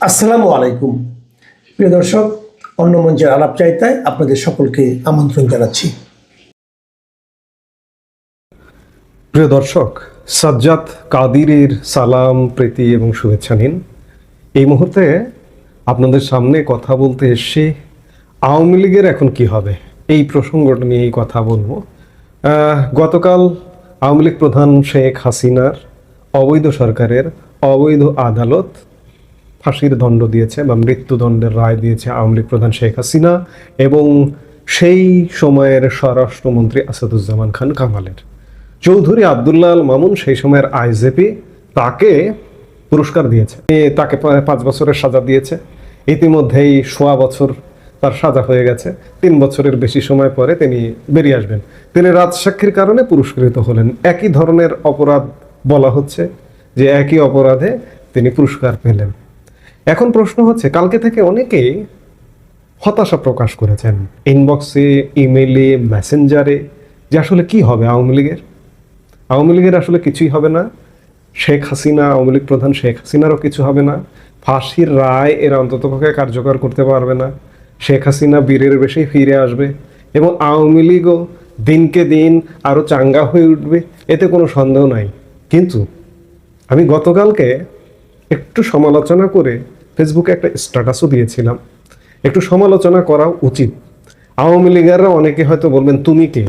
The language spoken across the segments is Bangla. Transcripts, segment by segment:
আসসালামু আলাইকুম। প্রিয় দর্শক, অন্য মঞ্চের আলাপ চাইতায় আপনাদের সকলকে আমন্ত্রণ জানাচ্ছি। প্রিয় দর্শক, সাজ্জাদ কাদিরের সালাম, প্রীতি এবং শুভেচ্ছা নিন। এই মুহূর্তে আপনাদের সামনে কথা বলতে এসে আওয়ামী লীগের এখন কি হবে? এই প্রসঙ্গটা নিয়েই কথা বলব। গতকাল আওয়ামী লীগ প্রধান শেখ হাসিনার অবৈধ সরকারের অবৈধ আদালত ফাঁসির দণ্ড দিয়েছে বা মৃত্যুদণ্ডের রায় দিয়েছে আওয়ামী লীগ প্রধান শেখ হাসিনা এবং সেই সময়ের স্বরাষ্ট্রমন্ত্রী আসাদুজ্জামান খান কামালের। চৌধুরী আবদুল্লাহ মামুন সেই সময়ের আইজেপি তাকে পুরস্কার দিয়েছে। তাকে পাঁচ বছরের সাজা দিয়েছে। ইতিমধ্যেই সোয়া বছর তার সাজা হয়ে গেছে। তিন বছরের বেশি সময় পরে তিনি বেরিয়ে আসবেন। তিনি রাজসাক্ষীর কারণে পুরস্কৃত হলেন। একই ধরনের অপরাধ বলা হচ্ছে যে একই অপরাধে তিনি পুরস্কার পেলেন। এখন প্রশ্ন হচ্ছে, কালকে থেকে অনেকেই হতাশা প্রকাশ করেছেন ইনবক্সে ইমেলে মেসেঞ্জারে যে আসলে কি হবে আওয়ামী লীগের? আওয়ামী লীগের আসলে কিছুই হবে না। শেখ হাসিনা, আওয়ামী লীগ প্রধান শেখ হাসিনারও কিছু হবে না। ফাঁসির রায় এরা অন্ততপক্ষে কার্যকর করতে পারবে না। শেখ হাসিনা বীরের বেশি ফিরে আসবে এবং আওয়ামী লীগও দিনকে দিন আরও চাঙ্গা হয়ে উঠবে, এতে কোনো সন্দেহ নাই। কিন্তু আমি গতকালকে একটু সমালোচনা করে ফেসবুকে একটা স্ট্যাটাসও দিয়েছিলাম। একটু সমালোচনা করা উচিত। আওয়ামী লীগেররা অনেকে হয়তো বলবেন, তুমি কে?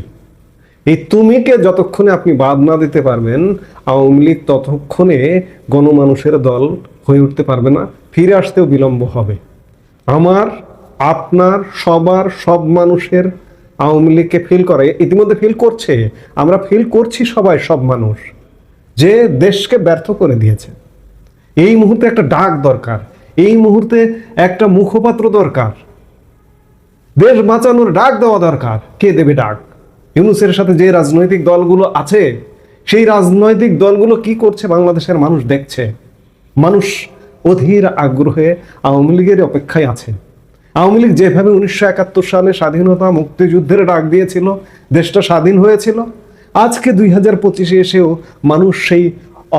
এই তুমিকে যতক্ষণে আপনি বাদ না দিতে পারবেন, আওয়ামী লীগ ততক্ষণে গণমানুষের দল হয়ে উঠতে পারবে না, ফিরে আসতেও বিলম্ব হবে। আমার, আপনার, সবার, সব মানুষের আওয়ামী লীগকে ফিল করে, ইতিমধ্যে ফিল করছে। আমরা ফিল করছি সবাই সব মানুষ। যে দেশকে ব্যর্থ করে দিয়েছে। এই মুহূর্তে একটা ডাক দরকার, এই মুহূর্তে একটা মুখপাত্র দরকার। দেশ বাঁচানোর ডাক দেওয়া দরকার। কে দেবে ডাক? ইউনুসের সাথে যে রাজনৈতিক দলগুলো আছে, সেই রাজনৈতিক দলগুলো কি করছে বাংলাদেশের মানুষ দেখছে? মানুষ অধীর আগ্রহে আওয়ামী লীগের অপেক্ষায় আছে। আওয়ামী লীগ যেভাবে উনিশশো একাত্তর সালে স্বাধীনতা মুক্তিযুদ্ধের ডাক দিয়েছিল, দেশটা স্বাধীন হয়েছিল, আজকে দুই হাজার পঁচিশে এসেও মানুষ সেই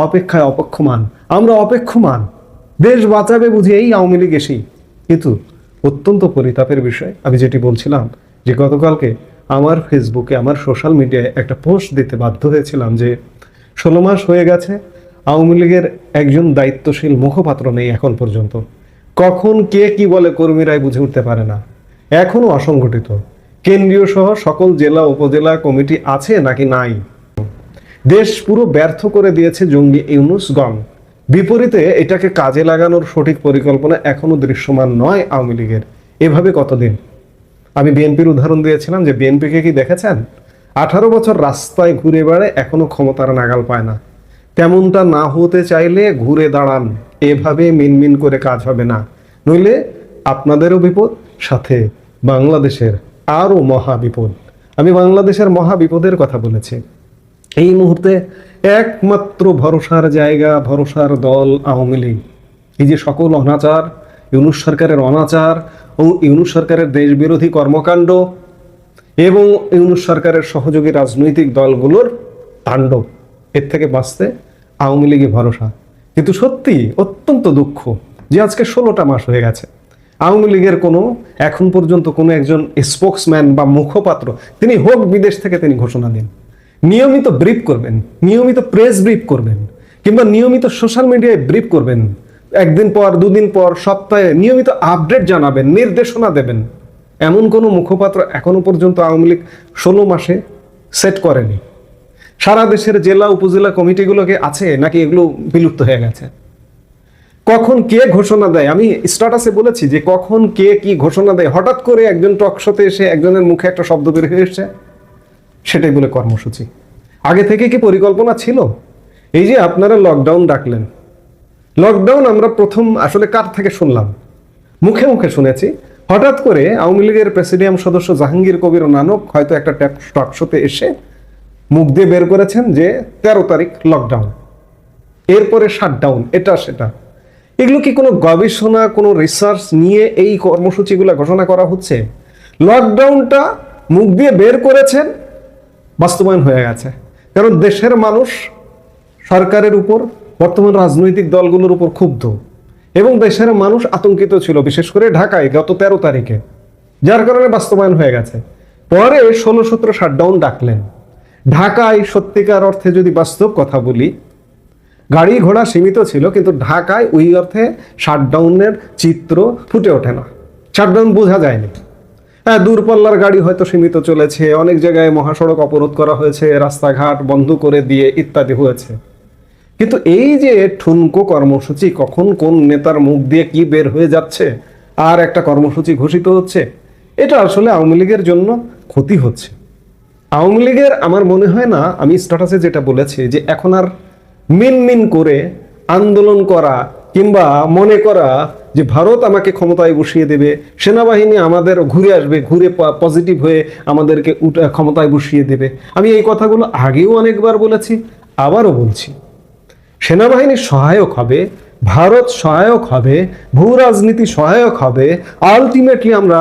অপেক্ষায় অপেক্ষমান। আমরা অপেক্ষমান। দেশ বাঁচাবে বুঝে এই আওয়ামী লীগ এসেই। কিন্তু অত্যন্ত পরিতাপের বিষয়, আমি যেটি বলছিলাম যে গতকালকে আমার ফেসবুকে আমার সোশ্যাল মিডিয়ায় একটা পোস্ট দিতে বাধ্য হয়েছিলাম যে ষোলো মাস হয়ে গেছে, আওয়ামী লীগের একজন দায়িত্বশীল মুখপাত্র নেই এখন পর্যন্ত। কখন কে কি বলে কর্মীরাই বুঝে উঠতে পারে না। এখনও অসংগঠিত। কেন্দ্রীয় সহ সকল জেলা, উপজেলা, কমিটি আছে নাকি নাই? দেশ পুরো ব্যর্থ করে দিয়েছে জঙ্গি ইউনুসগণ। বিপরীতে এটাকে কাজে লাগানোর সঠিক পরিকল্পনা এখনও দৃশ্যমান নয় আওয়ামী লীগের। এভাবে কতদিন? আমি বিএনপির উদাহরণ দিয়েছিলাম যে বিএনপিকে কি দেখেছেন? আঠারো বছর রাস্তায় ঘুরে বেড়ায় এখনও ক্ষমতার নাগাল পায় না। তেমনটা না হতে চাইলে ঘুরে দাঁড়ান, এভাবে মিনমিন করে কাজ হবে না। নইলে আপনাদেরও বিপদ, সাথে বাংলাদেশের আরও মহা বিপদ। আমি বাংলাদেশের মহা বিপদের কথা বলেছি। এই মুহূর্তে একমাত্র ভরসার জায়গা, ভরসার দল আওয়ামী লীগ। এই যে সকল অনাচার, ইউনুস সরকারের অনাচার ও ইউনুস সরকারের দেশবিরোধী কর্মকাণ্ড এবং ইউনুস সরকারের সহযোগী রাজনৈতিক দলগুলোর তাণ্ডব এর থেকে বাঁচতে আওয়ামী লীগই ভরসা। কিন্তু সত্যি অত্যন্ত দুঃখ যে আজকে ষোলোটা মাস হয়ে গেছে। আওয়ামী লীগের কোনো, এখন পর্যন্ত কোনো একজন স্পোক্সম্যান বা মুখপাত্র, তিনি হোক বিদেশ থেকে তিনি ঘোষণা দিন। নিয়মিত ব্রিফ করবেন, নিয়মিত প্রেস ব্রিফ করবেন, কিংবা নিয়মিত সোশ্যাল মিডিয়ায় ব্রিফ করবেন। একদিন পর, দুদিন পর, সপ্তাহে নিয়মিত আপডেট জানাবেন, নির্দেশনা দেবেন। এমন কোনো মুখপাত্র এখনও পর্যন্ত আওয়ামী লীগ ষোলো মাসে সেট করেনি। সারা দেশের জেলা, উপজেলা কমিটিগুলোকে আছে, নাকি এগুলো বিলুপ্ত হয়ে গেছে? কখন কে ঘোষণা দেয়? আমি স্ট্যাটাসে বলেছি যে কখন কে কি ঘোষণা দেয়? হঠাৎ করে একজন টকশোতে এসে একজনের মুখে একটা শব্দ বের হয়ে এসছে। সেটাই বলে কর্মসূচি। আগে থেকে কি পরিকল্পনা ছিল? এই যে আপনারা লকডাউন ডাকলেন। লকডাউন আমরা প্রথম আসলে কার থেকে শুনলাম? মুখে মুখে শুনেছি। হঠাৎ করে আওয়ামী লীগের প্রেসিডিয়াম সদস্য জাহাঙ্গীর কবির নানক হয়তো একটা টক শোতে এসে মুখ দিয়ে বের করেছেন যে তেরো তারিখ লকডাউন এরপরে শাটডাউন এটা সেটা। এগুলো কি কোনো গবেষণা, কোনো রিসার্চ নিয়ে এই কর্মসূচিগুলো ঘোষণা করা হচ্ছে? লকডাউনটা মুখ দিয়ে বের করেছেন বাস্তবায়ন হয়ে গেছে। কারণ দেশের মানুষ সরকারের উপর, বর্তমান রাজনৈতিক দলগুলোর উপর ক্ষুব্ধ। এবং দেশের মানুষ আতঙ্কিত ছিল, বিশেষ করে ঢাকায় গত তেরো তারিখে, যার কারণে বাস্তবায়ন হয়ে গেছে। পরে ষোলো সতেরো শাটডাউন ডাকলেন। ঢাকায় সত্যিকার অর্থে যদি বাস্তব কথা বলি, গাড়ি ঘোড়া সীমিত ছিল, কিন্তু ঢাকায় ওই অর্থে শাটডাউনের চিত্র ফুটে ওঠে না। শাটডাউন বোঝা যায়নি। হ্যাঁ দূরপাল্লার গাড়ি হয়তো সীমিত চলেছে। অনেক জায়গায় মহাসড়ক অবরোধ করা হয়েছে, রাস্তাঘাট বন্ধ করে দিয়ে ইত্যাদি হয়েছে। কিন্তু এই যে ঠুনকো কর্মসূচি, কখন কোন নেতার মুখ দিয়ে কি বের হয়ে যাচ্ছে, আর একটা কর্মসূচি ঘোষিত হচ্ছে, এটা আসলে আওয়ামী লীগের জন্য ক্ষতি হচ্ছে। আওয়ামী লীগের আমার মনে হয় না, আমি স্ট্যাটাসে যেটা বলেছি যে এখন আর মিন মিন করে আন্দোলন করা কিংবা মনে করা যে ভারত আমাকে ক্ষমতায় বসিয়ে দেবে, সেনাবাহিনী আমাদের ঘুরে আসবে, ঘুরে পজিটিভ হয়ে আমাদেরকে ক্ষমতায় বসিয়ে দেবে। আমি এই কথাগুলো আগেও অনেকবার বলেছি, আবারও বলছি। সেনাবাহিনী সহায়ক হবে, ভারত সহায়ক হবে ভূ রাজনীতি সহায়ক হবে আলটিমেটলি আমরা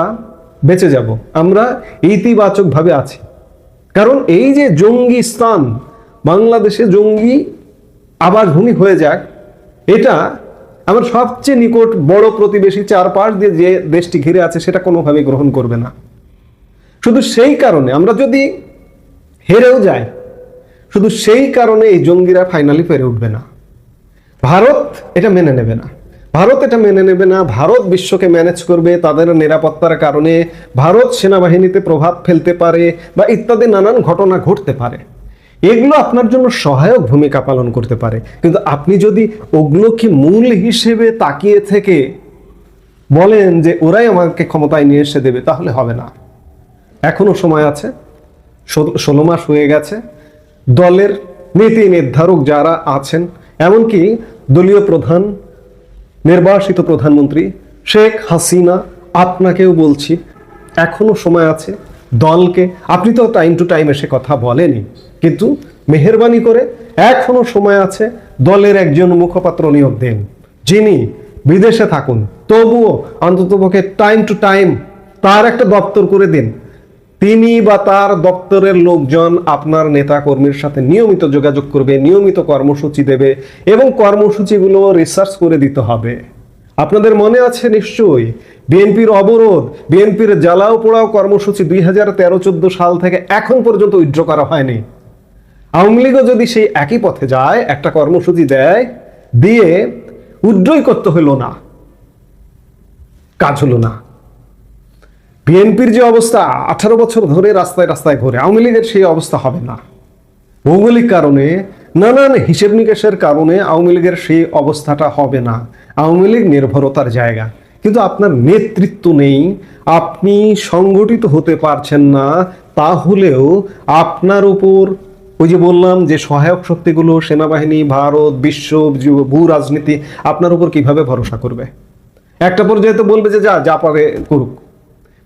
বেঁচে যাব, আমরা ইতিবাচকভাবে আছি। কারণ এই যে জঙ্গি স্থান, বাংলাদেশে জঙ্গি আবাসভূমি হয়ে যাক, এটা আমার সবচেয়ে নিকট বড় প্রতিবেশী চারপাশ দিয়ে যে দেশটি ঘিরে আছে, সেটা কোনোভাবে গ্রহণ করবে না। শুধু সেই কারণে, আমরা যদি হেরেও যাই, শুধু সেই কারণে এই জঙ্গিরা ফাইনালি পেরে উঠবে না। ভারত এটা মেনে নেবে না। ভারত এটা মেনে নেবে না। ভারত বিশ্বকে ম্যানেজ করবে, তাদের নিরাপত্তার কারণে ভারত সেনাবাহিনীতে প্রভাব ফেলতে পারে বা ইত্যাদি নানান ঘটনা ঘটতে পারে। এগুলো আপনার জন্য সহায়ক ভূমিকা পালন করতে পারে। কিন্তু আপনি যদি ওগুলোকে মূল হিসেবে তাকিয়ে থেকে বলেন যে ওরাই আমাকে ক্ষমতায় নিয়ে এসে দেবে, তাহলে হবে না। এখনও সময় আছে, ষোলো মাস হয়ে গেছে, দলের নীতি নির্ধারক যারা আছেন, এমনকি দলীয় প্রধান, নির্বাসিত প্রধানমন্ত্রী শেখ হাসিনা, আপনাকেও বলছি, এখনও সময় আছে দলকে। আপনি তো টাইম টু টাইম এসে কথা বলেনি কিন্তু মেহরবানি করে এখনও সময় আছে দলের একজন মুখপাত্র নিয়োগ দেন, যিনি বিদেশে থাকুন। তবুও অন্ততপক্ষে টাইম টু টাইম তার একটা দপ্তর করে দিন। তিনি বা তার দপ্তরের লোকজন আপনার নেতা কর্মীর সাথে নিয়মিত যোগাযোগ করবে, নিয়মিত কর্মসূচি দেবে এবং কর্মসূচিগুলো রিসার্চ করে দিতে হবে। আপনাদের মনে আছে নিশ্চয়ই বিএনপির অবরোধ, বিএনপির জ্বালাও পোড়াও কর্মসূচি দুই হাজার তেরো চোদ্দ সাল থেকে এখন পর্যন্ত উইথড্র করা হয়নি। আওয়ামী লীগও যদি সেই একই পথে যায়, একটা কর্মসূচি দেয়, দিয়ে উইথড্রই করতে হলো না, কাজ হলো না। বিএনপির যে অবস্থা, আঠারো বছর ধরে রাস্তায় রাস্তায় ঘুরে, আওয়ামী লীগের সেই অবস্থা হবে না। ভৌগোলিক কারণে, নানান হিসেব নিকেশের কারণে আওয়ামী লীগের সেই অবস্থাটা হবে না। আওয়ামী লীগ নির্ভরতার জায়গা। কিন্তু আপনার নেতৃত্ব নেই, আপনি সংগঠিত হতে পারছেন না, তাহলেও আপনার উপর ওই যে বললাম যে সহায়ক শক্তিগুলো, সেনাবাহিনী, ভারত, বিশ্ব ভূ রাজনীতি, আপনার উপর কীভাবে ভরসা করবে? একটা পর্যায়ে তো বলবে যে যা যা পারে করুক।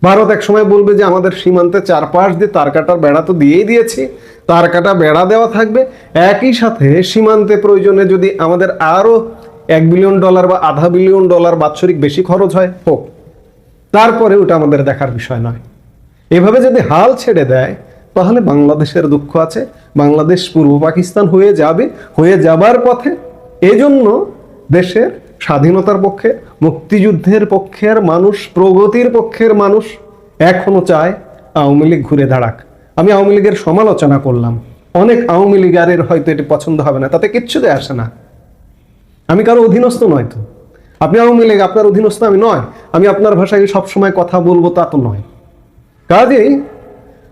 ভারত এক সময় বলবে যে আমাদের সীমান্তে চারপাশ দিয়ে তার কাটার বেড়া তো দিয়েই দিয়েছি, তার কাটা বেড়া দেওয়া থাকবে। একই সাথে সীমান্তে প্রয়োজনে যদি আমাদের আরও এক বিলিয়ন ডলার বা আধা বিলিয়ন ডলার বাৎসরিক বেশি খরচ হয়। হোক, তারপরে ওটা আমাদের দেখার বিষয় নয়। এভাবে যদি হাল ছেড়ে দেয়, তাহলে বাংলাদেশের দুঃখ আছে, বাংলাদেশ পূর্ব পাকিস্তান হয়ে যাবে, হয়ে যাবার পথে। এজন্য দেশের স্বাধীনতার পক্ষে, মুক্তিযুদ্ধের পক্ষের মানুষ, প্রগতির পক্ষের মানুষ এখনও চায় আওয়ামী লীগ ঘুরে দাঁড়াক। আমি আওয়ামী লীগের সমালোচনা করলাম। অনেক আওয়ামী লীগারের হয়তো এটি পছন্দ হবে না, তাতে কিচ্ছু আসে না। আমি কারও অধীনস্থ নয় তো। আপনি আওয়ামী লীগ, আপনার অধীনস্থ আমি নয়। আমি আপনার ভাষায় সবসময় কথা বলব তা তো নয়। কাজেই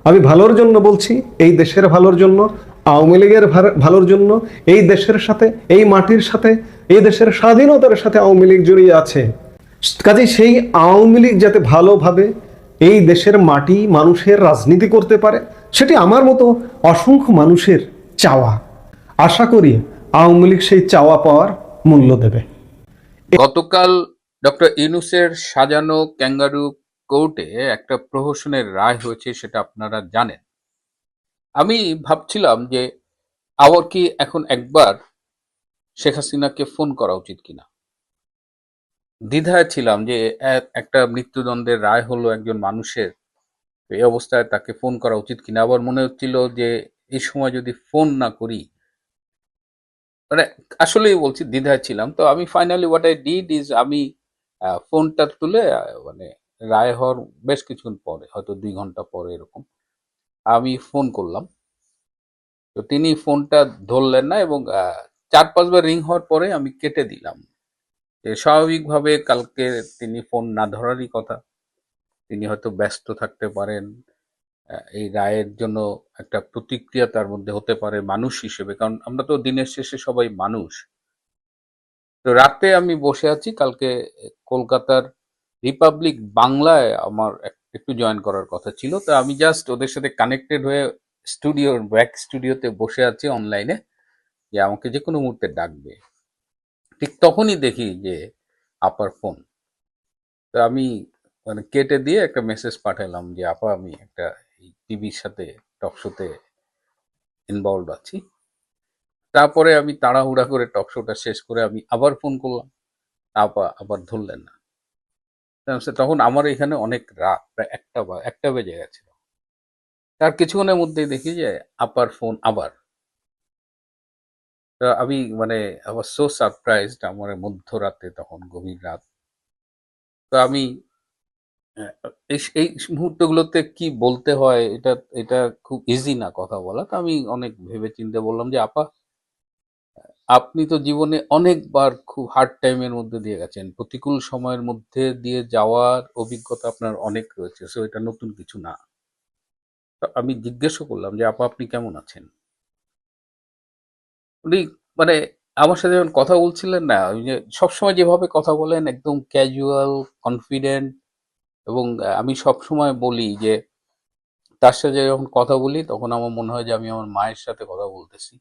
আমি ভালোর জন্য বলছি, এই দেশের ভালোর জন্য, আওয়ামী লীগের ভালোর জন্য, এই দেশের সাথে, এই মাটির সাথে, এই দেশের স্বাধীনতার সাথে আওয়ামী লীগ জড়িয়ে আছে। কাজেই সেই আওয়ামী লীগ যাতে ভালোভাবে এই দেশের মাটি মানুষের রাজনীতি করতে পারে, সেটি আমার মতো অসংখ্য মানুষের চাওয়া। আশা করি আওয়ামী লীগ সেই চাওয়া পাওয়ার মূল্য দেবে। গতকাল ডক্টর ইউনুসের সাজানো ক্যাঙ্গারু কোর্টে একটা প্রহসনের রায় হয়েছে, সেটা আপনারা জানেন। আমি ভাবছিলাম যে আবার কি এখন একবার শেখ হাসিনাকে ফোন করা উচিত কিনা। দ্বিধায় ছিলাম যে একটা মৃত্যুদণ্ডের রায় হলো একজন মানুষের, এই অবস্থায় তাকে ফোন করা উচিত কিনা। আবার মনে হচ্ছিল যে এই সময় যদি ফোন না করি মানে আসলেই বলছি দ্বিধায় ছিলাম। তো আমি finally what I did is আমি ফোনটা তুলে মানে রায় হওয়ার বেশ কিছুক্ষণ পরে, হয়তো দুই ঘণ্টা পরে এরকম, আমি ফোন করলাম। তো তিনি ফোনটা ধরলেন না এবং চার পাঁচবার রিং হওয়ার পরে আমি কেটে দিলাম। স্বাভাবিকভাবে কালকে তিনি ফোন না ধরারই কথা। তিনি হয়তো ব্যস্ত থাকতে পারেন। এই রায়ের জন্য একটা প্রতিক্রিয়া তার মধ্যে হতে পারে মানুষ হিসেবে, কারণ আমরা তো দিনের শেষে সবাই মানুষ। তো রাতে আমি বসে আছি, কালকে কলকাতার রিপাবলিক বাংলায় আমার এক- একটু জয়েন করার কথা ছিল। তো আমি জাস্ট ওদের সাথে কানেক্টেড হয়ে স্টুডিওর ব্যাক স্টুডিওতে বসে আছি অনলাইনে যে আমাকে যে কোনো মুহূর্তে ডাকবে। ঠিক তখনই দেখি যে আপার ফোন তো আমি মানে কেটে দিয়ে একটা মেসেজ পাঠালাম যে, আপা, আমি একটা টিভির সাথে টক শোতে ইনভলভ আছি। তারপরে আমি তাড়াহুড়া করে টক শোটা শেষ করে আমি আবার ফোন করলাম। আপা আবার ধরলেন না। তখন আমার এখানে অনেক রাত, প্রায় একটা বা, একটা বেজে গেছিল। তার কিছুক্ষণের মধ্যেই দেখি যে আপার ফোন আবার। আমি মানে আবার সো সারপ্রাইজড আমার মধ্যরাতে তখন গভীর রাত। তো আমি এই মুহূর্তগুলোতে কি বলতে হয়? এটা এটা খুব ইজি না কথা বলা। তো আমি অনেক ভেবে চিন্তে বললাম যে, আপা, আপনি তো জীবনে অনেকবার খুব হার্ড টাইমের মধ্যে দিয়ে গেছেন। প্রতিকূল সময়ের মধ্যে দিয়ে যাওয়ার অভিজ্ঞতা আপনার অনেক রয়েছে সো এটা নতুন কিছু না। আমি জিজ্ঞেসও করলাম যে, আপা, আপনি কেমন আছেন? উনি মানে আমার সাথে যখন কথা বলছিলেন না সবসময় যেভাবে কথা বলেন, একদম ক্যাজুয়াল কনফিডেন্ট এবং আমি সবসময় বলি যে, তার সাথে যখন কথা বলি, তখন আমার মনে হয় যে, আমি আমার মায়ের সাথে কথা বলতেছি।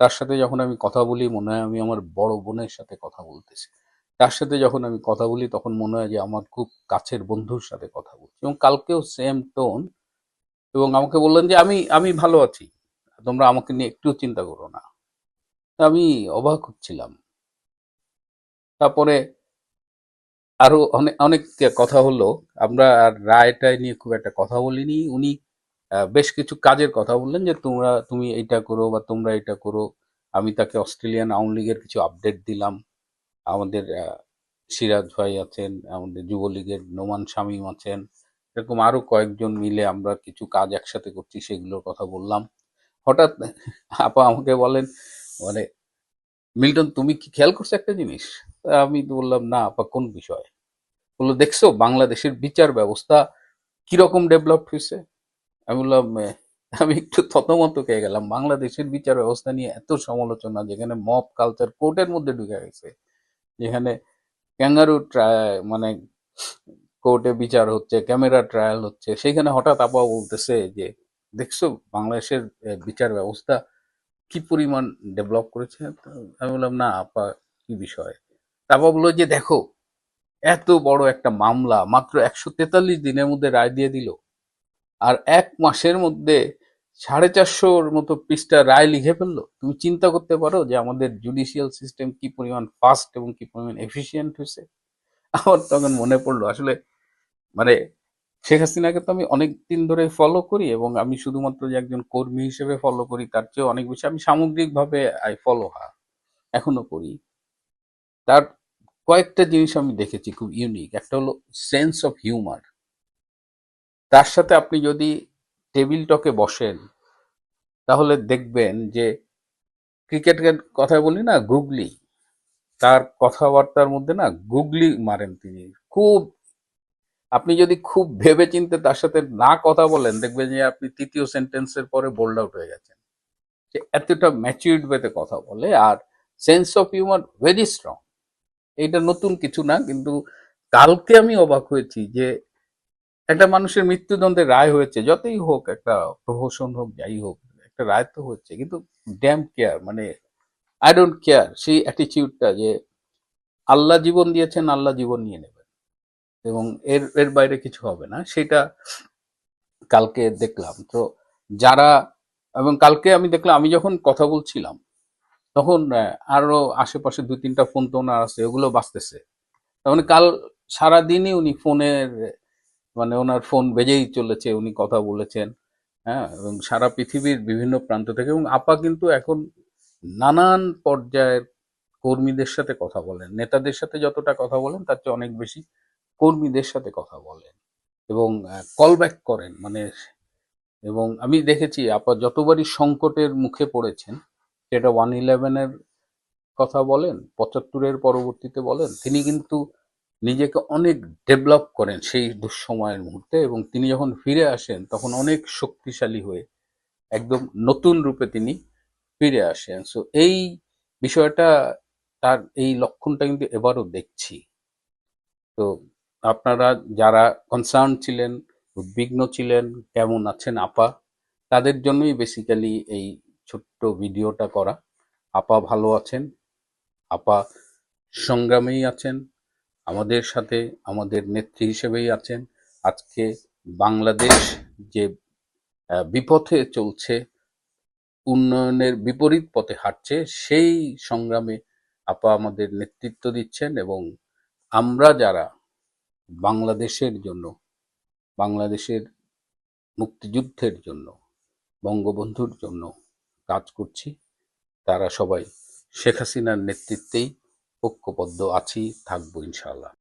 তার সাথে যখন আমি কথা বলি, মনে হয় আমি আমার বড় বোনের সাথে কথা বলতেছি। তার সাথে যখন আমি কথা বলি, তখন মনে হয় যে, আমার খুব কাছের বন্ধুর সাথে কথা বলছি এবং কালকেও সেম টোন এবং আমাকে বললেন যে, আমি আমি ভালো আছি। তোমরা আমাকে নিয়ে একটু চিন্তা করো না। আমি অবাক হচ্ছিলাম। তারপরে আরও অনেক অনেক কথা হলো। আমরা আর রায়টায় নিয়ে খুব একটা কথা বলিনি। উনি বেশ কিছু কাজের কথা বললেন যে তোমরা, তুমি এইটা করো বা তোমরা এটা করো। আমি তাকে অস্ট্রেলিয়ান আওয়ামী লীগের কিছু আপডেট দিলাম। আমাদের সিরাজ ভাই আছেন, আমাদের যুবলীগের নোমান শামীম আছেন। এরকম আরও কয়েকজন মিলে আমরা কিছু কাজ একসাথে করছি, সেগুলোর কথা বললাম। হঠাৎ আপা আমাকে বলেন মানে মিল্টন, তুমি কি খেয়াল করছ একটা জিনিস? আমি বললাম, না, আপা, কোন বিষয়? বলল, দেখছ, বাংলাদেশের বিচার ব্যবস্থা কীরকম ডেভেলপ হয়েছে? আমি বললাম আমি একটু থতমত খেয়ে গেলাম। বাংলাদেশের বিচার ব্যবস্থা নিয়ে এত সমালোচনা, যেখানে মব কালচার কোর্টের মধ্যে ঢুকে গেছে, যেখানে ক্যাঙ্গারু মানে কোর্টে বিচার হচ্ছে ক্যামেরা ট্রায়াল হচ্ছে, সেখানে হঠাৎ আপা বলতেছে যে, দেখছ, বাংলাদেশের বিচার ব্যবস্থা কি পরিমাণ ডেভেলপ করেছে? আমি বললাম, না, আপা, কি বিষয়? তারপর বলল যে, দেখো, এত বড় একটা মামলা, মাত্র একশো তেতাল্লিশ দিনের মধ্যে রায় দিয়ে দিল। আর এক মাসের মধ্যে সাড়ে চারশোর মতো পৃষ্ঠা রায় লিখে ফেলল। তুমি চিন্তা করতে পারো যে, আমাদের জুডিশিয়াল সিস্টেম কি পরিমাণ ফাস্ট এবং কি পরিমাণ এফিসিয়েন্ট হয়েছে? আমার তখন মনে পড়ল, আসলে মানে শেখ হাসিনাকে তো আমি অনেক দিন ধরে ফলো করি এবং আমি শুধুমাত্র যে একজন কর্মী হিসেবে ফলো করি, তার চেয়ে অনেক বেশি আমি সামগ্রিকভাবে আই ফলো হার এখনও করি। তার কয়েকটা জিনিস আমি দেখেছি খুব ইউনিক একটা হলো সেন্স অফ হিউমার তার সাথে আপনি যদি টেবিল টকে বসেন, তাহলে দেখবেন যে ক্রিকেটের কথা বলি না, গুগলি। তার কথাবার্তার মধ্যে না গুগলি মারেন তিনি। খুব আপনি যদি খুব ভেবে চিনতে তার সাথে না কথা বলেন, দেখবেন যে আপনি তৃতীয় সেন্টেন্সের পরে বোল্ড আউট হয়ে গেছেন। যে এতটা ম্যাচিউরড ওয়েতে কথা বলে আর sense of humour very strong এইটা নতুন কিছু না, কিন্তু কালকে আমি অবাক হয়েছি যে একটা মানুষের মৃত্যুদণ্ডের রায় হয়েছে, যতই হোক একটা প্রহসন হোক, যাই হোক, একটা রায় তো হচ্ছে, কিন্তু ড্যাম কেয়ার মানে আই ডোন্ট কেয়ার সেই অ্যাটিটিউডটা যে আল্লাহ জীবন দিয়েছেন, আল্লাহ জীবন নিয়ে নেবেন। এবং এর এর বাইরে কিছু হবে না। সেটা কালকে দেখলাম। তো যারা এবং কালকে আমি দেখলাম আমি যখন কথা বলছিলাম তখন আহ, আরও আশেপাশে দুই তিনটা ফোন তো ওনার আছে ওগুলো বাঁচতেছে তার মানে কাল সারাদিনই উনি ফোনের মানে ওনার ফোন বেজেই চলেছে উনি কথা বলেছেন হ্যাঁ এবং সারা পৃথিবীর বিভিন্ন প্রান্ত থেকে এবং আপা কিন্তু এখন নানান পর্যায়ের কর্মীদের সাথে কথা বলেন নেতাদের সাথে যতটা কথা বলেন তার চেয়ে অনেক বেশি কর্মীদের সাথে কথা বলেন এবং কল ব্যাক করেন মানে এবং আমি দেখেছি আপা যতবারই সংকটের মুখে পড়েছেন, সেটা ওয়ান ইলেভেনের কথা বলেন পঁচাত্তরের পরবর্তীতে বলেন, তিনি কিন্তু নিজেকে অনেক ডেভেলপ করেন সেই দুঃসময়ের মুহূর্তে এবং তিনি যখন ফিরে আসেন, তখন অনেক শক্তিশালী হয়ে একদম নতুন রূপে তিনি ফিরে আসেন। সো এই বিষয়টা, তার এই লক্ষণটা কিন্তু এবারও দেখছি। তো আপনারা যারা কনসার্ন ছিলেন, উদ্বিগ্ন ছিলেন, কেমন আছেন আপা, তাদের জন্যই বেসিক্যালি এই ছোট্ট ভিডিওটা করা। আপা ভালো আছেন, আপা সংগ্রামেই আছেন, আমাদের সাথে আমাদের নেত্রী হিসেবেই আছেন। আজকে বাংলাদেশ যে বিপথে চলছে, উন্নয়নের বিপরীত পথে হাঁটছে, সেই সংগ্রামে আপা আমাদের নেতৃত্ব দিচ্ছেন এবং আমরা যারা বাংলাদেশের জন্য, বাংলাদেশের মুক্তিযুদ্ধের জন্য, বঙ্গবন্ধুর জন্য কাজ করছি। তারা সবাই শেখ হাসিনার নেতৃত্বেই ঐক্যবদ্ধ আছি, থাকব ইনশাআল্লাহ।